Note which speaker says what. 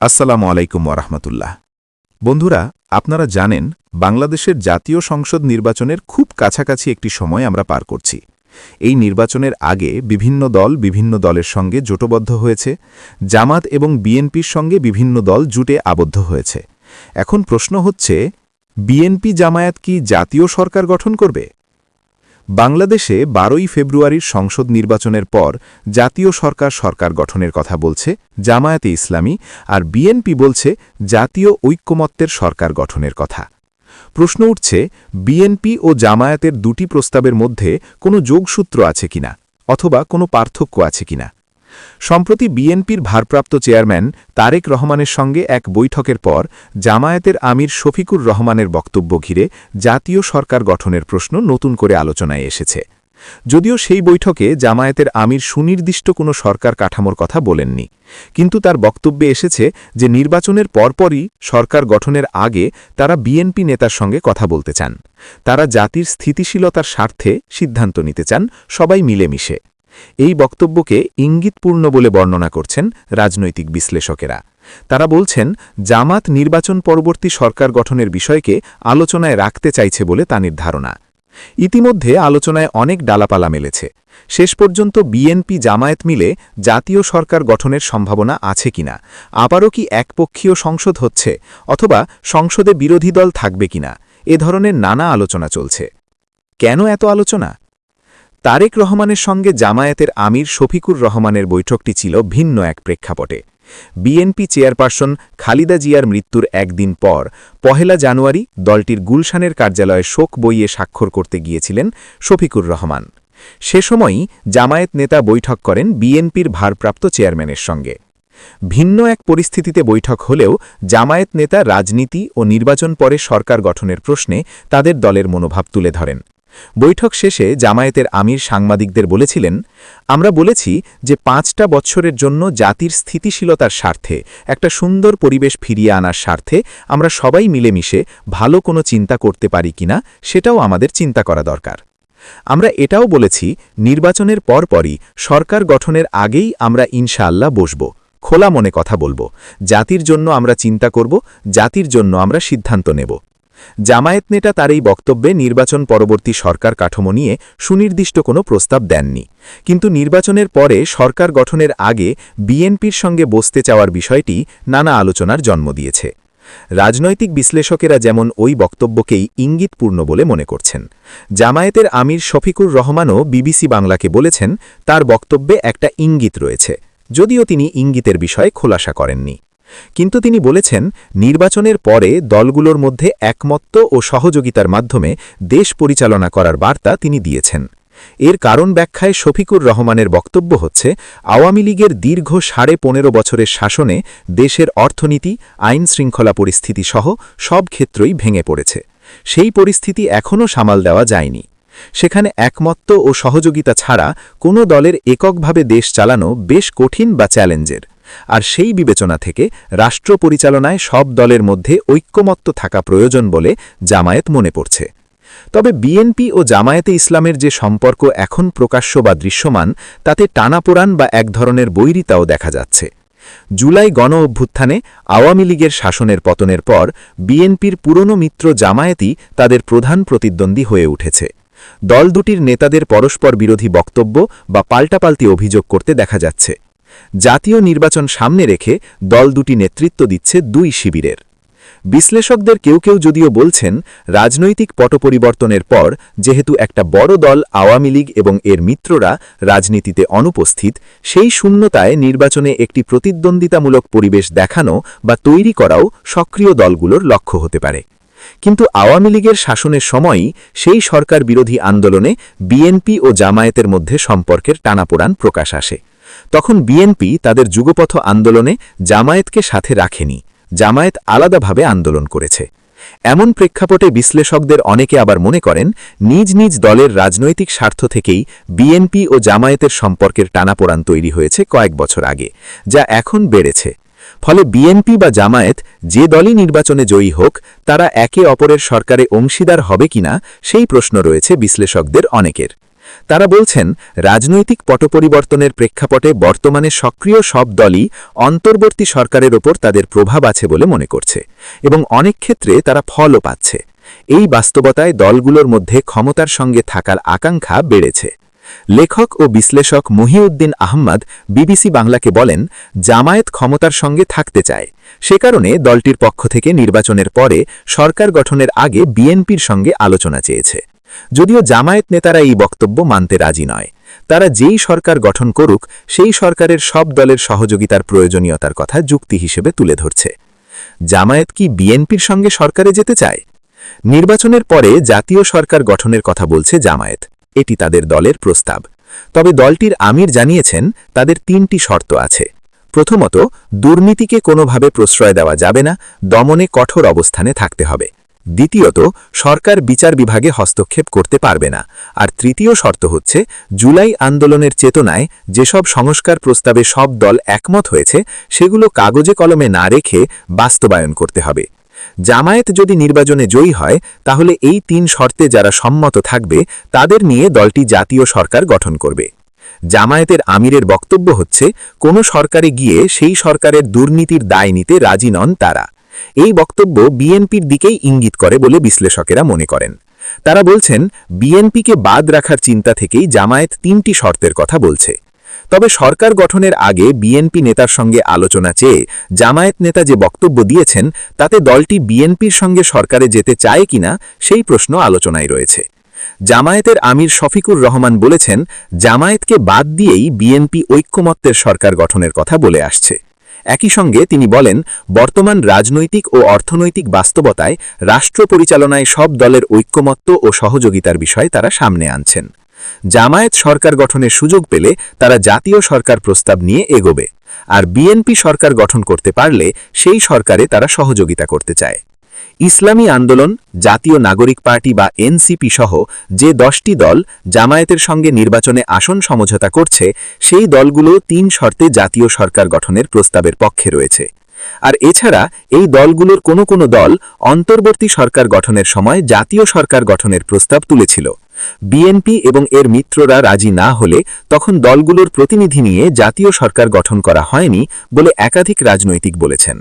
Speaker 1: আসসালামু আলাইকুম ওরহমতুল্লাহ বন্ধুরা, আপনারা জানেন, বাংলাদেশের জাতীয় সংসদ নির্বাচনের খুব কাছাকাছি একটি সময় আমরা পার করছি। এই নির্বাচনের আগে বিভিন্ন দল বিভিন্ন দলের সঙ্গে জোটবদ্ধ হয়েছে, জামাত এবং বিএনপির সঙ্গে বিভিন্ন দল জুটে আবদ্ধ হয়েছে। এখন প্রশ্ন হচ্ছে, বিএনপি জামায়াত কি জাতীয় সরকার গঠন করবে? বাংলাদেশে বারোই ফেব্রুয়ারির সংসদ নির্বাচনের পর জাতীয় সরকার সরকার গঠনের কথা বলছে জামায়াতে ইসলামী আর বিএনপি বলছে জাতীয় ঐক্যমত্যের সরকার গঠনের কথা। প্রশ্ন উঠছে, বিএনপি ও জামায়াতের দুটি প্রস্তাবের মধ্যে কোনো যোগসূত্র আছে কিনা অথবা কোনো পার্থক্য আছে কিনা? সম্প্রতি বিএনপির ভারপ্রাপ্ত চেয়ারম্যান তারেক রহমানের সঙ্গে এক বৈঠকের পর জামায়াতের আমির শফিকুর রহমানের বক্তব্য ঘিরে জাতীয় সরকার গঠনের প্রশ্ন নতুন করে আলোচনায় এসেছে। যদিও সেই বৈঠকে জামায়াতের আমির সুনির্দিষ্ট কোনো সরকার কাঠামোর কথা বলেননি, কিন্তু তার বক্তব্যে এসেছে যে নির্বাচনের পরপরই সরকার গঠনের আগে তারা বিএনপি নেতার সঙ্গে কথা বলতে চান। তারা জাতির স্থিতিশীলতার স্বার্থে সিদ্ধান্ত নিতে চান, সবাই মিলেমিশে। এই বক্তব্যকে ইঙ্গিতপূর্ণ বলে বর্ণনা করছেন রাজনৈতিক বিশ্লেষকেরা। তারা বলছেন, জামাত নির্বাচন পরবর্তী সরকার গঠনের বিষয়কে আলোচনায় রাখতে চাইছে বলে তাঁর ধারণা ইতিমধ্যে আলোচনায় অনেক ডালাপালা মেলেছে। শেষ পর্যন্ত বিএনপি জামায়াত মিলে জাতীয় সরকার গঠনের সম্ভাবনা আছে কিনা, আবারও কি একপক্ষীয় সংসদ হচ্ছে অথবা সংসদে বিরোধী দল থাকবে কিনা, এ ধরনের নানা আলোচনা চলছে। কেন এত আলোচনা? তারেক রহমানের সঙ্গে জামায়াতের আমির শফিকুর রহমানের বৈঠকটি ছিল ভিন্ন এক প্রেক্ষাপটে। বিএনপি চেয়ারপারসন খালিদা জিয়ার মৃত্যুর একদিন পর, পহেলা জানুয়ারি, দলটির গুলশানের কার্যালয়ে শোক বইয়ে স্বাক্ষর করতে গিয়েছিলেন শফিকুর রহমান। সে সময়ই জামায়াত নেতা বৈঠক করেন বিএনপির ভারপ্রাপ্ত চেয়ারম্যানের সঙ্গে। ভিন্ন এক পরিস্থিতিতে বৈঠক হলেও জামায়াত নেতা রাজনীতি ও নির্বাচন পরে সরকার গঠনের প্রশ্নে তাদের দলের মনোভাব তুলে ধরেন। বৈঠক শেষে জামায়াতের আমির সাংবাদিকদের বলেছিলেন, আমরা বলেছি যে পাঁচটা বছরের জন্য জাতির স্থিতিশীলতার স্বার্থে, একটা সুন্দর পরিবেশ ফিরিয়ে আনার স্বার্থে আমরা সবাই মিলেমিশে ভালো কোনো চিন্তা করতে পারি কিনা, সেটাও আমাদের চিন্তা করা দরকার। আমরা এটাও বলেছি, নির্বাচনের পরপরই সরকার গঠনের আগেই আমরা ইনশাআল্লাহ বসব। খোলা মনে কথা বলব, জাতির জন্য আমরা চিন্তা করব, জাতির জন্য আমরা সিদ্ধান্ত নেব। জামায়াত নেতা তার এই বক্তব্যে নির্বাচন পরবর্তী সরকার কাঠামো নিয়ে সুনির্দিষ্ট কোনো প্রস্তাব দেননি। কিন্তু নির্বাচনের পরে সরকার গঠনের আগে বিএনপির সঙ্গে বসতে চাওয়ার বিষয়টি নানা আলোচনার জন্ম দিয়েছে। রাজনৈতিক বিশ্লেষকেরা যেমন ওই বক্তব্যকেই ইঙ্গিতপূর্ণ বলে মনে করছেন। জামায়াতের আমির শফিকুর রহমানও বিবিসি বাংলাকে বলেছেন, তার বক্তব্যে একটা ইঙ্গিত রয়েছে, যদিও তিনি ইঙ্গিতের বিষয়ে খোলাসা করেননি। কিন্তু তিনি বলেছেন, নির্বাচনের পরে দলগুলোর মধ্যে একমত্ত ও সহযোগিতার মাধ্যমে দেশ পরিচালনা করার বার্তা তিনি দিয়েছেন। এর কারণ ব্যাখ্যায় শফিকুর রহমানের বক্তব্য হচ্ছে, আওয়ামী লীগের দীর্ঘ সাড়ে পনেরো বছরের শাসনে দেশের অর্থনীতি, আইন শৃঙ্খলা পরিস্থিতি সহ সব ক্ষেত্রই ভেঙে পড়েছে। সেই পরিস্থিতি এখনও সামাল দেওয়া যায়নি। সেখানে একমত্ত ও সহযোগিতা ছাড়া কোনো দলের এককভাবে দেশ চালানো বেশ কঠিন বা চ্যালেঞ্জের। আর সেই বিবেচনা থেকে রাষ্ট্র পরিচালনায় সব দলের মধ্যে ঐক্যমত্য থাকা প্রয়োজন বলে জামায়াত মনে পড়ছে তবে বিএনপি ও জামায়াতে ইসলামের যে সম্পর্ক এখন প্রকাশ্য বা দৃশ্যমান, তাতে টানাপোড়ান বা এক ধরনের বৈরিতাও দেখা যাচ্ছে। জুলাই গণ অভ্যুত্থানে আওয়ামী লীগের শাসনের পতনের পর বিএনপির পুরনো মিত্র জামায়াতই তাদের প্রধান প্রতিদ্বন্দ্বী হয়ে উঠেছে। দল দুটির নেতাদের পরস্পর বিরোধী বক্তব্য বা পাল্টাপাল্টি অভিযোগ করতে দেখা যাচ্ছে। জাতীয় নির্বাচন সামনে রেখে দল দুটি নেতৃত্ব দিচ্ছে দুই শিবিরের। বিশ্লেষকদের কেউ কেউ যদিও বলছেন, রাজনৈতিক পট পরিবর্তনের পর যেহেতু একটা বড় দল আওয়ামী লীগ এবং এর মিত্ররা রাজনীতিতে অনুপস্থিত, সেই শূন্যতায় নির্বাচনে একটি প্রতিদ্বন্দ্বিতামূলক পরিবেশ দেখানো বা তৈরি করাও সক্রিয় দলগুলোর লক্ষ্য হতে পারে। কিন্তু আওয়ামী লীগের শাসনের সময়ই সেই সরকার বিরোধী আন্দোলনে বিএনপি ও জামায়াতের মধ্যে সম্পর্কের টানাপোড়ান প্রকাশ আসে। তখন বিএনপি তাদের যুগপথ আন্দোলনে জামায়াতকে সাথে রাখেনি। জামায়াত আলাদাভাবে আন্দোলন করেছে। এমন প্রেক্ষাপটে বিশ্লেষকদের অনেকে আবার মনে করেন, নিজ নিজ দলের রাজনৈতিক স্বার্থ থেকেই বিএনপি ও জামায়াতের সম্পর্কের টানাপোড়ান তৈরি হয়েছে কয়েক বছর আগে, যা এখন বেড়েছে। ফলে বিএনপি বা জামায়াত যে দলই নির্বাচনে জয়ী হোক, তারা একে অপরের সরকারে অংশীদার হবে কিনা, সেই প্রশ্ন রয়েছে বিশ্লেষকদের অনেকের। তারা বলছেন, রাজনৈতিক পটপরিবর্তনের প্রেক্ষাপটে বর্তমানে সক্রিয় সব দলই অন্তর্বর্তী সরকারের ওপর তাদের প্রভাব আছে বলে মনে করছে এবং অনেক ক্ষেত্রে তারা ফলও পাচ্ছে। এই বাস্তবতায় দলগুলোর মধ্যে ক্ষমতার সঙ্গে থাকার আকাঙ্ক্ষা বেড়েছে। লেখক ও বিশ্লেষক মহিউদ্দিন আহম্মদ বিবিসি বাংলাকে বলেন, জামায়াত ক্ষমতার সঙ্গে থাকতে চায়। সে কারণে দলটির পক্ষ থেকে নির্বাচনের পরে সরকার গঠনের আগে বিএনপির সঙ্গে আলোচনা চেয়েছে। যদিও জামায়াত নেতারা এই বক্তব্য মানতে রাজি নয়। তারা যেই সরকার গঠন করুক, সেই সরকারের সব দলের সহযোগিতার প্রয়োজনীয়তার কথা যুক্তি হিসেবে তুলে ধরছে। জামায়াত কি বিএনপির সঙ্গে সরকারে যেতে চায়? নির্বাচনের পরে জাতীয় সরকার গঠনের কথা বলছে জামায়াত। এটি তাদের দলের প্রস্তাব। তবে দলটির আমির জানিয়েছেন, তাদের তিনটি শর্ত আছে। প্রথমত, দুর্নীতিকে কোনোভাবে প্রশ্রয় দেওয়া যাবে না, দমনে কঠোর অবস্থানে থাকতে হবে। দ্বিতীয়ত, সরকার বিচার বিভাগে হস্তক্ষেপ করতে পারবে না। আর তৃতীয় শর্ত হচ্ছে, জুলাই আন্দোলনের চেতনায় যেসব সংস্কার প্রস্তাবে সব দল একমত হয়েছে, সেগুলো কাগজে কলমে না রেখে বাস্তবায়ন করতে হবে। জামায়াত যদি নির্বাচনে জয়ী হয়, তাহলে এই তিন শর্তে যারা সম্মত থাকবে, তাদের নিয়ে দলটি জাতীয় সরকার গঠন করবে। জামায়াতের আমিরের বক্তব্য হচ্ছে, কোনো সরকারে গিয়ে সেই সরকারের দুর্নীতির দায় নিতে রাজি নন তারা। এই বক্তব্য বিএনপির দিকেই ইঙ্গিত করে বলে বিশ্লেষকেরা মনে করেন। তারা বলছেন, বিএনপিকে বাদ রাখার চিন্তা থেকেই জামায়াত তিনটি শর্তের কথা বলছে। তবে সরকার গঠনের আগে বিএনপি নেতার সঙ্গে আলোচনা চেয়ে জামায়াত নেতা যে বক্তব্য দিয়েছেন, তাতে দলটি বিএনপির সঙ্গে সরকারে যেতে চায় কিনা সেই প্রশ্ন আলোচনায় রয়েছে। জামায়াতের আমির শফিকুর রহমান বলেছেন, জামায়াতকে বাদ দিয়েই বিএনপি ঐক্যমত্যের সরকার গঠনের কথা বলে আসছে। একই সঙ্গে তিনি বলেন, বর্তমান রাজনৈতিক ও অর্থনৈতিক বাস্তবতায় রাষ্ট্র পরিচালনায় সব দলের ঐক্যমত্য ও সহযোগিতার বিষয় তারা সামনে আনছেন। জামায়াত সরকার গঠনের সুযোগ পেলে তারা জাতীয় সরকার প্রস্তাব নিয়ে এগোবে। আর বিএনপি সরকার গঠন করতে পারলে সেই সরকারে তারা সহযোগিতা করতে চায়। ইসলামী আন্দোলন, জাতীয় নাগরিক পার্টি বা এনসিপি সহ যে দশটি দল জামায়াতের সঙ্গে নির্বাচনে আসন সমঝোতা করছে, সেই দলগুলো তিন শর্তে জাতীয় সরকার গঠনের প্রস্তাবের পক্ষে রয়েছে। আর এছাড়া, এই দলগুলোর কোনো কোনো দল অন্তর্বর্তী সরকার গঠনের সময় জাতীয় সরকার গঠনের প্রস্তাব তুলেছিল। বিএনপি এবং এর মিত্ররা রাজি না হলে তখন দলগুলোর প্রতিনিধি নিয়ে জাতীয় সরকার গঠন করা হয়নি বলে একাধিক রাজনৈতিক বলেছেন।